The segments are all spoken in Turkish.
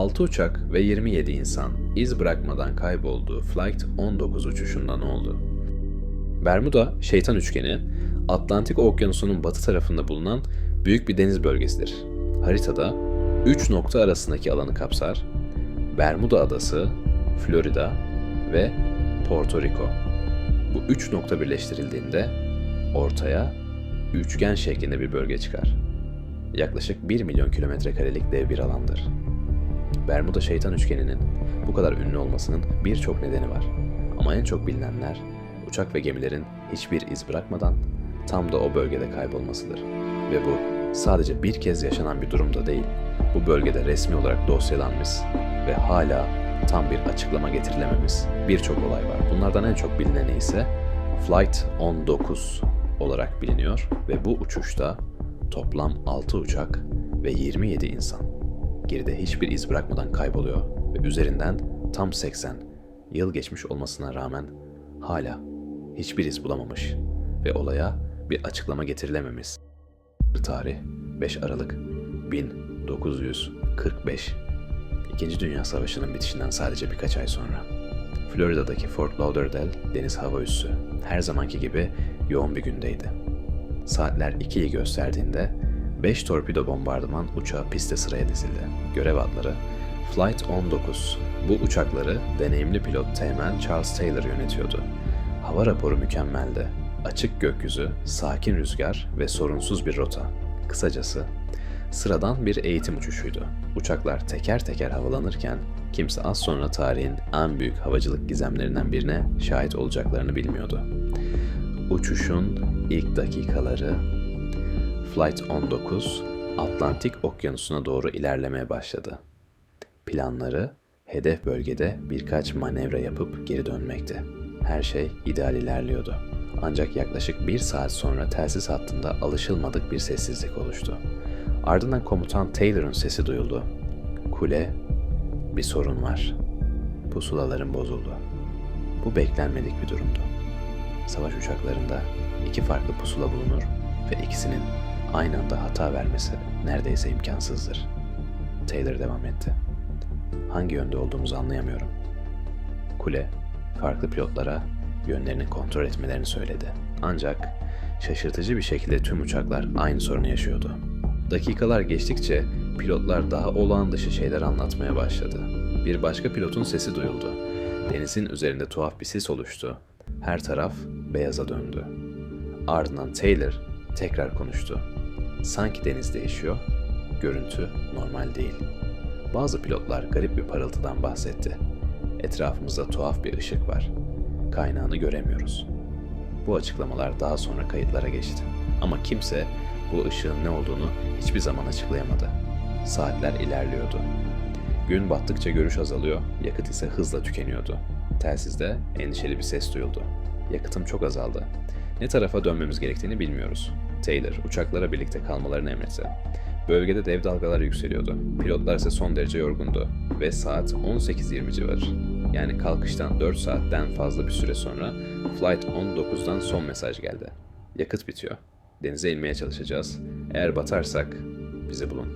6 uçak ve 27 insan iz bırakmadan kaybolduğu Flight 19 uçuşundan oldu. Bermuda, şeytan üçgeni, Atlantik Okyanusu'nun batı tarafında bulunan büyük bir deniz bölgesidir. Haritada 3 nokta arasındaki alanı kapsar. Bermuda Adası, Florida ve Porto Rico. Bu üç nokta birleştirildiğinde ortaya üçgen şeklinde bir bölge çıkar. Yaklaşık 1 milyon kilometre karelik dev bir alandır. Bermuda Şeytan Üçgeni'nin bu kadar ünlü olmasının birçok nedeni var. Ama en çok bilinenler uçak ve gemilerin hiçbir iz bırakmadan tam da o bölgede kaybolmasıdır. Ve bu sadece bir kez yaşanan bir durumda değil. Bu bölgede resmi olarak dosyalanmış ve hala tam bir açıklama getirilememiş birçok olay var. Bunlardan en çok bilineni ise Flight 19 olarak biliniyor ve bu uçuşta toplam 6 uçak ve 27 insan geride hiçbir iz bırakmadan kayboluyor ve üzerinden tam 80 yıl geçmiş olmasına rağmen hala hiçbir iz bulamamış ve olaya bir açıklama getirilememiş. Tarih 5 Aralık 1945 İkinci Dünya Savaşı'nın bitişinden sadece birkaç ay sonra. Florida'daki Fort Lauderdale deniz hava üssü her zamanki gibi yoğun bir gündeydi. Saatler 2'yi gösterdiğinde 5 torpido bombardıman uçağı piste sıraya dizildi. Görev adları Flight 19. Bu uçakları deneyimli pilot Teğmen Charles Taylor yönetiyordu. Hava raporu mükemmeldi. Açık gökyüzü, sakin rüzgar ve sorunsuz bir rota. Kısacası sıradan bir eğitim uçuşuydu. Uçaklar teker teker havalanırken kimse az sonra tarihin en büyük havacılık gizemlerinden birine şahit olacaklarını bilmiyordu. Uçuşun ilk dakikaları Flight 19 Atlantik Okyanusu'na doğru ilerlemeye başladı. Planları hedef bölgede birkaç manevra yapıp geri dönmekti. Her şey ideal ilerliyordu. Ancak yaklaşık bir saat sonra telsiz hattında alışılmadık bir sessizlik oluştu. Ardından komutan Taylor'ın sesi duyuldu. Kule, bir sorun var. Pusulaların bozuldu. Bu beklenmedik bir durumdu. Savaş uçaklarında iki farklı pusula bulunur ve ikisinin aynı anda hata vermesi neredeyse imkansızdır. Taylor devam etti. Hangi yönde olduğumuzu anlayamıyorum. Kule, farklı pilotlara yönlerini kontrol etmelerini söyledi. Ancak şaşırtıcı bir şekilde tüm uçaklar aynı sorunu yaşıyordu. Dakikalar geçtikçe pilotlar daha olağan dışı şeyler anlatmaya başladı. Bir başka pilotun sesi duyuldu. Denizin üzerinde tuhaf bir sis oluştu. Her taraf beyaza döndü. Ardından Taylor tekrar konuştu. Sanki deniz değişiyor, görüntü normal değil. Bazı pilotlar garip bir parıltıdan bahsetti. Etrafımızda tuhaf bir ışık var. Kaynağını göremiyoruz. Bu açıklamalar daha sonra kayıtlara geçti. Ama kimse bu ışığın ne olduğunu hiçbir zaman açıklayamadı. Saatler ilerliyordu. Gün battıkça görüş azalıyor, yakıt ise hızla tükeniyordu. Telsizde endişeli bir ses duyuldu. Yakıtım çok azaldı. Ne tarafa dönmemiz gerektiğini bilmiyoruz. Taylor uçaklara birlikte kalmalarını emretti. Bölgede dev dalgalar yükseliyordu. Pilotlar ise son derece yorgundu ve saat 18.20 civarı. Yani kalkıştan 4 saatten fazla bir süre sonra Flight 19'dan son mesaj geldi. Yakıt bitiyor. Denize inmeye çalışacağız. Eğer batarsak bizi bulun.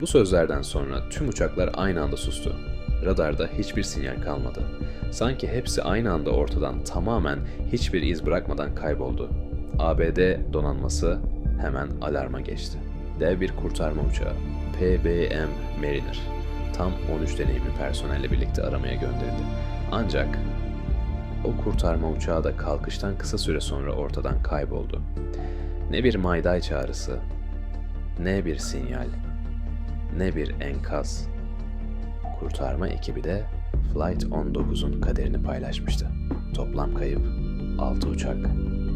Bu sözlerden sonra tüm uçaklar aynı anda sustu. Radarda hiçbir sinyal kalmadı. Sanki hepsi aynı anda ortadan tamamen hiçbir iz bırakmadan kayboldu. ABD donanması hemen alarma geçti. Dev bir kurtarma uçağı PBM Mariner tam 13 deneyimli personelle birlikte aramaya gönderildi. Ancak o kurtarma uçağı da kalkıştan kısa süre sonra ortadan kayboldu. Ne bir mayday çağrısı, ne bir sinyal, ne bir enkaz. Kurtarma ekibi de Flight 19'un kaderini paylaşmıştı. Toplam kayıp 6 uçak,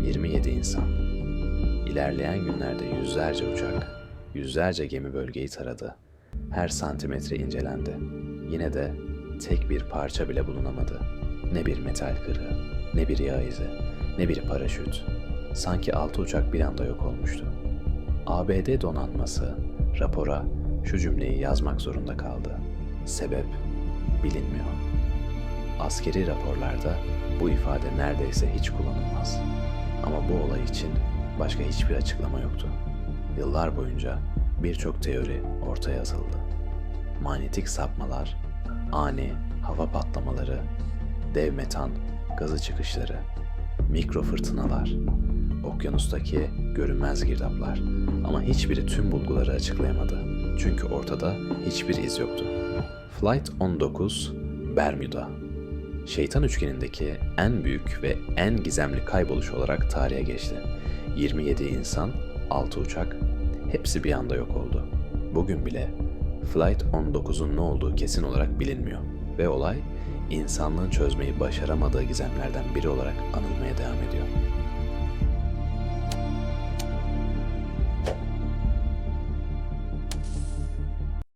27 insan. İlerleyen günlerde yüzlerce uçak, yüzlerce gemi bölgeyi taradı. Her santimetre incelendi. Yine de tek bir parça bile bulunamadı. Ne bir metal kırığı, ne bir yağ izi, ne bir paraşüt. Sanki altı uçak bir anda yok olmuştu. ABD donanması rapora şu cümleyi yazmak zorunda kaldı. Sebep bilinmiyor. Askeri raporlarda bu ifade neredeyse hiç kullanılmaz. Ama bu olay için başka hiçbir açıklama yoktu. Yıllar boyunca birçok teori ortaya atıldı. manyetik sapmalar, ani hava patlamaları, dev metan gazı çıkışları, mikro fırtınalar, okyanustaki görünmez girdaplar ama hiçbiri tüm bulguları açıklayamadı. Çünkü ortada hiçbir iz yoktu. Flight 19 Bermuda Şeytan üçgenindeki en büyük ve en gizemli kayboluş olarak tarihe geçti. 27 insan, 6 uçak, hepsi bir anda yok oldu. Bugün bile Flight 19'un ne olduğu kesin olarak bilinmiyor ve olay insanlığın çözmeyi başaramadığı gizemlerden biri olarak anılmaya devam ediyor.